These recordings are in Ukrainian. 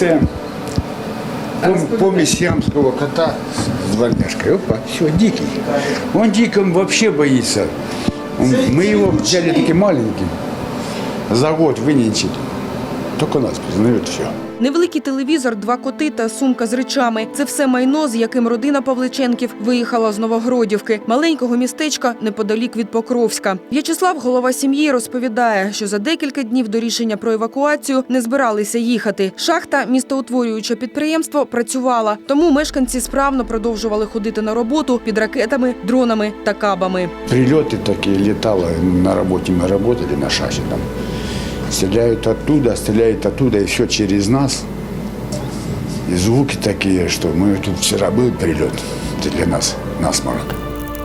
Це пом- помесь сиамского кота с дворняжкой. Опа, все, дикий. Он диким вообще боится. Он- мы его взяли таким маленьким. За год выненчили. Только нас признают все. Невеликий телевізор, два коти та сумка з речами це все майно, з яким родина Павличенків виїхала з Новогродівки, маленького містечка неподалік від Покровська. В'ячеслав, голова сім'ї, розповідає, що за декілька днів до рішення про евакуацію не збиралися їхати. Шахта, містоутворююче підприємство, працювала, тому мешканці справно продовжували ходити на роботу під ракетами, дронами та кабами. Прилеты такие летало, на работе мы работали на шахте там. Стреляют оттуда, стреляют оттуда, и все через нас. И звуки такие, что мы тут вчера был прилет. Это для нас насморк.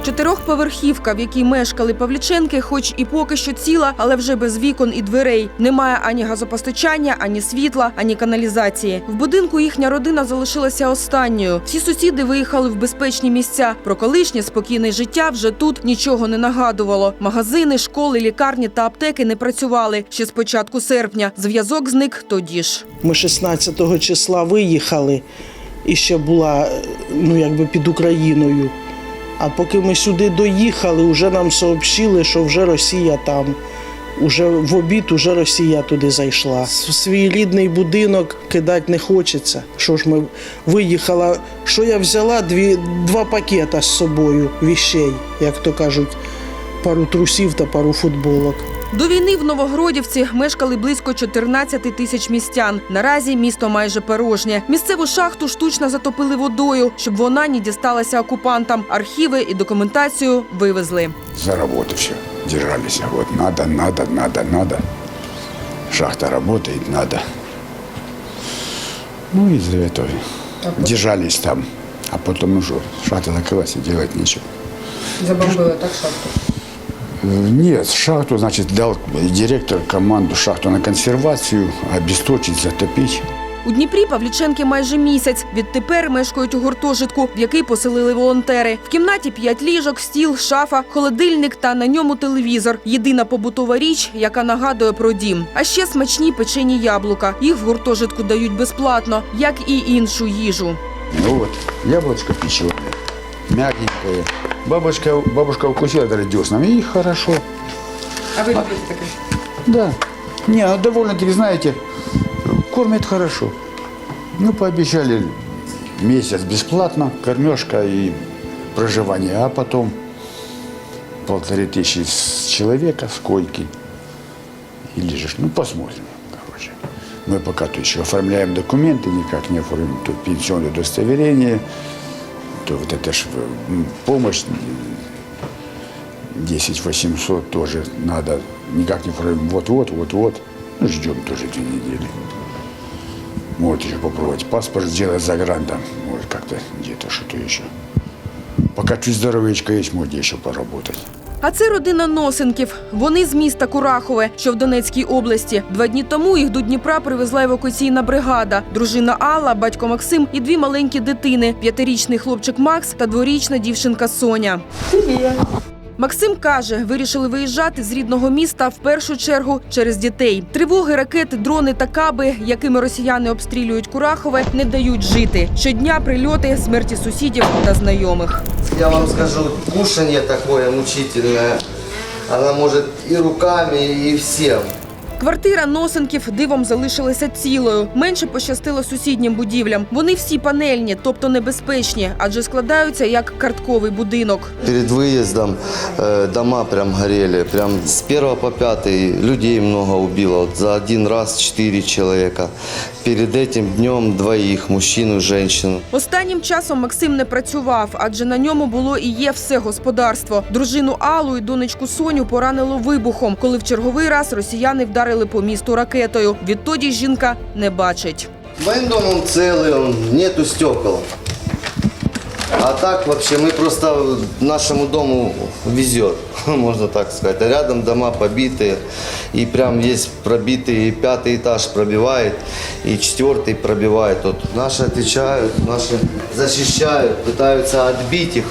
Чотирьохповерхівка, в якій мешкали Павліченки, хоч і поки що ціла, але вже без вікон і дверей. Немає ані газопостачання, ані світла, ані каналізації. В будинку їхня родина залишилася останньою. Всі сусіди виїхали в безпечні місця. Про колишнє спокійне життя вже тут нічого не нагадувало. Магазини, школи, лікарні та аптеки не працювали ще з початку серпня. Зв'язок зник тоді ж. Ми 16 числа виїхали і ще була ну, якби під Україною. А поки ми сюди доїхали, вже нам сообщили, що вже Росія там. Уже в обід уже Росія туди зайшла. Свій рідний будинок кидати не хочеться. Що ж ми виїхала? Що я взяла? Дві, два пакета з собою віщей, як то кажуть, пару трусів та пару футболок. До війни в Новогродівці мешкали близько 14 тисяч містян. Наразі місто майже порожнє. Місцеву шахту штучно затопили водою, щоб вона не дісталася окупантам. Архіви і документацію вивезли. За работу все. Держались. Вот надо, надо, надо, надо. Шахта работает, надо. Ну, из-за этого держались там. А потом, ну что, шахта закрылась и делать нечего. Забомбили так шахту. Нет, шахту, значит, дал директор команду шахту на консервацию, обесточить, затопить. У Дніпрі Павліченки майже місяць. Відтепер мешкають у гуртожитку, в який поселили волонтери. В кімнаті п'ять ліжок, стіл, шафа, холодильник та на ньому телевізор. Єдина побутова річ, яка нагадує про дім. А ще смачні печені яблука. Їх в гуртожитку дають безплатно, як і іншу їжу. Ну вот, яблочко печеное, мягенькое. Бабушка, бабушка укусила даже деснами, и хорошо. А ви любите таке? Да. Не, ну, довольно-таки, знаете, кормят хорошо. Ну, пообещали месяц бесплатно, кормежка и проживание, а потом полторы тысячи с человека, с койки. Или же, ну, посмотрим, короче. Мы пока то еще оформляем документы, никак не оформим тут пенсионное удостоверение, то вот это ж м, помощь 10 800 тоже надо, никак не оформим, вот-вот, вот-вот. Ну, ждем тоже две недели. Может еще попробовать паспорт сделать за грантом, может как-то где-то что-то еще. Пока чуть здоровечко есть, можно еще поработать. А це родина Носенків. Вони з міста Курахове, що в Донецькій області. Два дні тому їх до Дніпра привезла евакуаційна бригада. Дружина Алла, батько Максим і дві маленькі дитини: п'ятирічний хлопчик Макс та дворічна дівчинка Соня. Максим каже, вирішили виїжджати з рідного міста в першу чергу через дітей. Тривоги, ракети, дрони та каби, якими росіяни обстрілюють Курахове, не дають жити. Щодня прильоти, смерті сусідів та знайомих. Я вам скажу, кушання такое мучительне, вона може і руками, і всем. Квартира Носенків дивом залишилася цілою. Менше пощастило сусіднім будівлям. Вони всі панельні, тобто небезпечні, адже складаються як картковий будинок. Перед выездом э, дома прям горели. Прям с первого по пятый людей много убило. Вот за один раз четыре человека. Перед этим днем двоих, мужчину, женщину. Останнім часом Максим не працював, адже на ньому було і є все господарство. Дружину Аллу і донечку Соню поранило вибухом, коли в черговий раз росіяни вдарили по місту ракетою. Відтоді жінка не бачить. Моим домом целый, он, нету стекол. А так вообще мы просто нашему дому везет, можно так сказать. А рядом дома побитые, и прям есть пробитый, и пятый этаж пробивает, и четвертый пробивает. Вот наши отвечают, наши защищают, пытаются отбить их.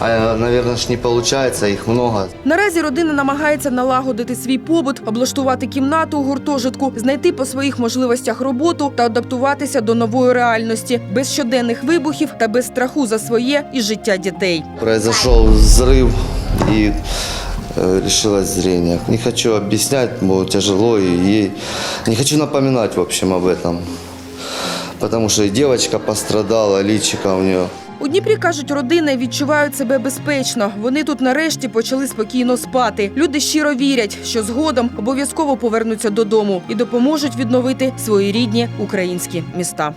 А, наверное, ж не получается, их много. Наразі родина намагається налагодити свій побут, облаштувати кімнату у гуртожитку, знайти по своїх можливостях роботу та адаптуватися до нової реальності без щоденних вибухів та без страху за своє і життя дітей. Произошел взрыв и э, решилось зрение. Не хочу объяснять, было тяжело и ей... Не хочу напоминать, в общем, об этом. Потому что и девочка пострадала, личика у нее. У Дніпрі кажуть, родини відчувають себе безпечно. Вони тут нарешті почали спокійно спати. Люди щиро вірять, що згодом обов'язково повернуться додому і допоможуть відновити свої рідні українські міста.